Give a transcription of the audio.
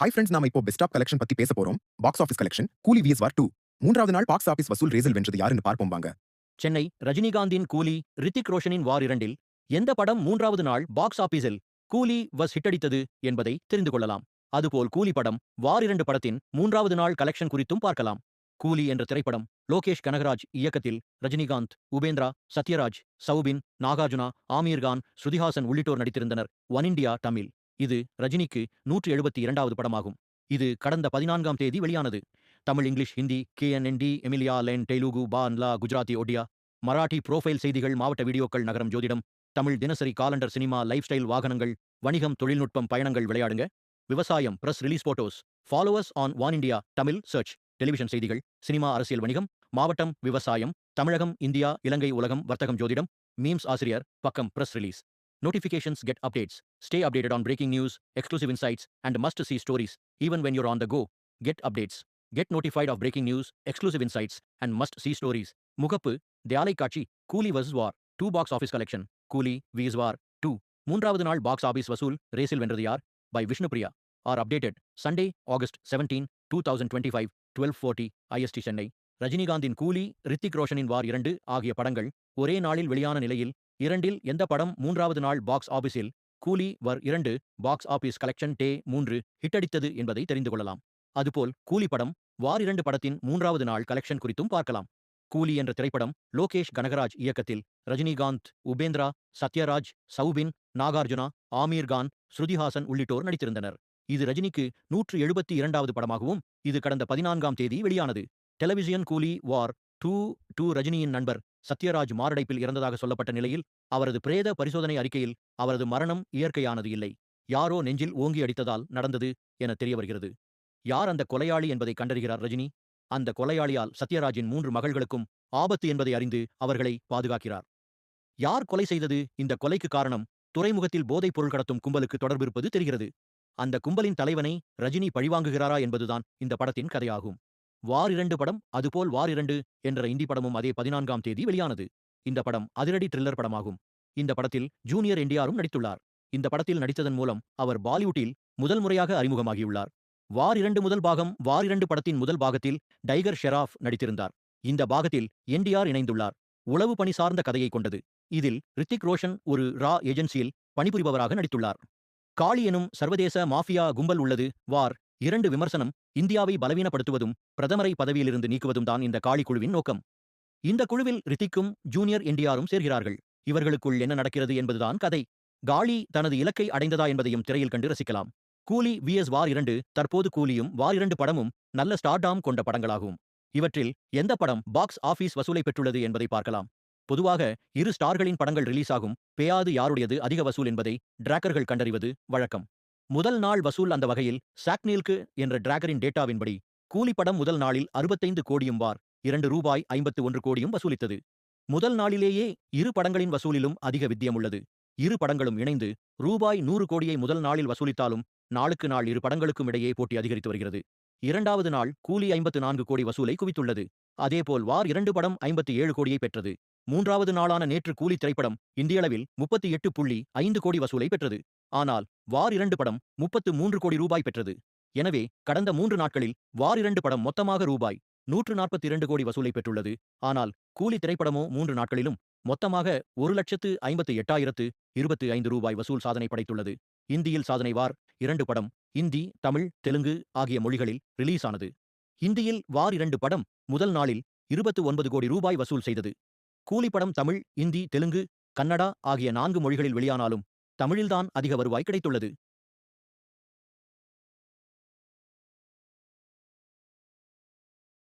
Hi friends நாம இப்போ best of collection பத்தி பேச போறோம். Box office collection Coolie vs War two மூன்றாவது நாள் பாக்ஸ் ஆஃபீஸ் வசூல் ரேசல் வென்றது யாருன்னு பார்ப்போம் வாங்க. சென்னை ரஜினிகாந்தின் கூலி ரித்திக் ரோஷனின் வார் இரண்டில் எந்த படம் மூன்றாவது நாள் பாக்ஸ் ஆபீஸில் கூலி வஸ் ஹிட்டடித்தது என்பதை தெரிந்து கொள்ளலாம். அதுபோல் கூலி படம் வார் இரண்டு படத்தின் மூன்றாவது நாள் கலெக்ஷன் குறித்தும் பார்க்கலாம். கூலி என்ற திரைப்படம் லோகேஷ் கனகராஜ் இயக்கத்தில் ரஜினிகாந்த் உபேந்திரா சத்யராஜ் சௌபின் நாகார்ஜுனா ஆமீர் கான் ஸ்ருதிஹாசன் உள்ளிட்டோர் நடித்திருந்தனர். One India Tamil. இது ரஜினிக்கு நூற்று எழுபத்தி இரண்டாவது படமாகும். இது கடந்த பதினான்காம் தேதி வெளியானது. தமிழ் இங்கிலீஷ் ஹிந்தி கேஎன்என்டி எமிலியா லென் தெலுங்கு பான்லா குஜராத்தி ஒடியா மராட்டி புரோஃபைல் செய்திகள் மாவட்ட வீடியோக்கள் நகரம் ஜோதிடம் தமிழ் தினசரி காலண்டர் சினிமா லைஃப் ஸ்டைல் வாகனங்கள் வணிகம் தொழில்நுட்பம் பயணங்கள் விளையாடுங்க. விவசாயம் press release photos followers on one India Tamil search television செய்திகள் சினிமா அரசியல் வணிகம் மாவட்டம் விவசாயம் தமிழகம் இந்தியா இலங்கை உலகம் வர்த்தகம் ஜோதிடம் மீம்ஸ் ஆசிரியர் பக்கம் press release notifications get updates stay updated on breaking news exclusive insights and must see stories even when you're on the go get updates get notified of breaking news exclusive insights and must see stories முகப்பு தியாலை காட்சி Coolie versus War two box office collection Coolie vs War two மூன்றாவது நாள் box office வசூல். ரேசில் வென்றது யார்? By Vishnupriya R updated Sunday August seventeen two thousand twenty five twelve forty IST Chennai ரஜினிகாந்தின் Coolie Hrithik ரோஷனின் வார் இரண்டு ஆகிய படங்கள் ஒரே நாளில் வெளியான நிலையில் இரண்டில் எந்த படம் மூன்றாவது நாள் பாக்ஸ் ஆபீஸில் கூலி வர் இரண்டு பாக்ஸ் ஆபீஸ் கலெக்ஷன் டே மூன்று ஹிட்டடித்தது என்பதை தெரிந்து கொள்ளலாம். அதுபோல் கூலி படம் வார் இரண்டு படத்தின் மூன்றாவது நாள் கலெக்ஷன் குறித்தும் பார்க்கலாம். கூலி என்ற திரைப்படம் லோகேஷ் கனகராஜ் இயக்கத்தில் ரஜினிகாந்த் உபேந்திரா சத்யராஜ் சௌபின் நாகார்ஜுனா ஆமீர் கான் ஸ்ருதிஹாசன் உள்ளிட்டோர் நடித்திருந்தனர். இது ரஜினிக்கு நூற்று எழுபத்தி இரண்டாவது படமாகவும் இது கடந்த பதினான்காம் தேதி வெளியானது. டெலிவிஷன் கூலி வார் டூ டூ ரஜினியின் நண்பர் சத்யராஜ் மாரடைப்பில் இறந்ததாக சொல்லப்பட்ட நிலையில் அவரது பிரேத பரிசோதனை அறிக்கையில் அவரது மரணம் இயற்கையானது இல்லை. யாரோ நெஞ்சில் ஓங்கி அடித்ததால் நடந்தது என தெரிய வருகிறது. யார் அந்த கொலையாளி என்பதை கண்டறிகிறார் ரஜினி? அந்த கொலையாளியால் சத்யராஜின் மூன்று மகள்களுக்கும் ஆபத்து என்பதை அறிந்து அவர்களை பாதுகாக்கிறார். யார் கொலை செய்தது? இந்த கொலைக்கு காரணம் துறைமுகத்தில் போதைப் பொருள் கடத்தும் கும்பலுக்கு தொடர்பிருப்பது தெரிகிறது. அந்த கும்பலின் தலைவனை ரஜினி பழிவாங்குகிறாரா என்பதுதான் இந்த படத்தின் கதையாகும். வார் இரண்டு படம் அதுபோல் வார் இரண்டு என்ற இந்தி படமும் அதே பதினான்காம் தேதி வெளியானது. இந்த படம் அதிரடி த்ரில்லர் படமாகும். இந்த படத்தில் ஜூனியர் என்டிஆரும் நடித்துள்ளார். இந்த படத்தில் நடித்ததன் மூலம் அவர் பாலிவுட்டில் முதல் முறையாக அறிமுகமாகியுள்ளார். வார் இரண்டு முதல் பாகம் வார் இரண்டு படத்தின் முதல் பாகத்தில் டைகர் ஷெராஃப் நடித்திருந்தார். இந்த பாகத்தில் என்டிஆர் இணைந்துள்ளார். உளவு பணி சார்ந்த கதையை கொண்டது. இதில் ரித்திக் ரோஷன் ஒரு ரா ஏஜென்சியில் பணிபுரிபவராக நடித்துள்ளார். காளி எனும் சர்வதேச மாஃபியா கும்பல் உள்ளது. வார் இரண்டு விமர்சனம் இந்தியாவை பலவீனப்படுத்துவதும் பிரதமரை பதவியிலிருந்து நீக்குவதும் தான் இந்த காளி குழுவின் நோக்கம். இந்த குழுவில் ரித்திக்கும் ஜூனியர் என்டிஆரும் சேர்கிறார்கள். இவர்களுக்குள் என்ன நடக்கிறது என்பதுதான் கதை. காளி தனது இலக்கை அடைந்ததா என்பதையும் திரையில் கண்டு ரசிக்கலாம். கூலி விஎஸ் வார் இரண்டு தற்போது கூலியும் வார் இரண்டு படமும் நல்ல ஸ்டார்டாம் கொண்ட படங்களாகும். இவற்றில் எந்த படம் பாக்ஸ் ஆபீஸ் வசூலை பெற்றுள்ளது என்பதை பார்க்கலாம். பொதுவாக இரு ஸ்டார்களின் படங்கள் ரிலீஸ் ஆகும் பேயாது யாருடையது அதிக வசூல் என்பதை டிராக்கர்கள் கண்டறிவது வழக்கம். முதல் நாள் வசூல் அந்த வகையில் சாக்னீல்க்கு என்ற டிராகரின் டேட்டாவின்படி கூலி படம் முதல் நாளில் அறுபத்தைந்து கோடியும் வார் இரண்டு ரூபாய் ஐம்பத்து ஒன்று கோடியும் வசூலித்தது. முதல் நாளிலேயே இரு படங்களின் வசூலிலும் அதிக வித்தியம் உள்ளது. இரு படங்களும் இணைந்து ரூபாய் நூறு கோடியை முதல் நாளில் வசூலித்தாலும் நாளுக்கு நாள் இரு படங்களுக்கும் இடையே போட்டி அதிகரித்து வருகிறது. இரண்டாவது நாள் கூலி ஐம்பத்து நான்கு கோடி வசூலை குவித்துள்ளது. அதேபோல் வார் இரண்டு படம் ஐம்பத்தி ஏழு கோடியை பெற்றது. மூன்றாவது நாளான நேற்று கூலி திரைப்படம் இந்தியளவில் முப்பத்தி எட்டு புள்ளி ஐந்து கோடி வசூலை பெற்றது. ஆனால் வார் இரண்டு படம் முப்பத்து மூன்று கோடி ரூபாய் பெற்றது. எனவே கடந்த மூன்று நாட்களில் வார் இரண்டு படம் மொத்தமாக ரூபாய் நூற்று நாற்பத்தி இரண்டு கோடி வசூலை பெற்றுள்ளது. ஆனால் கூலி திரைப்படமோ மூன்று நாட்களிலும் மொத்தமாக ஒரு லட்சத்து ஐம்பத்து எட்டாயிரத்து இருபத்தி ஐந்து ரூபாய் வசூல் சாதனை படைத்துள்ளது. இந்தியில் சாதனை வார் இரண்டு படம் இந்தி தமிழ் தெலுங்கு ஆகிய மொழிகளில் ரிலீஸ் ஆனது இந்தியில் வார் இரண்டு படம் முதல் நாளில் இருபத்து ஒன்பது கோடி ரூபாய் வசூல் செய்தது. கூலி படம் தமிழ் இந்தி தெலுங்கு கன்னடா ஆகிய நான்கு மொழிகளில் வெளியானாலும் தமிழில்தான் அதிக வருவாய் கிடைத்துள்ளது.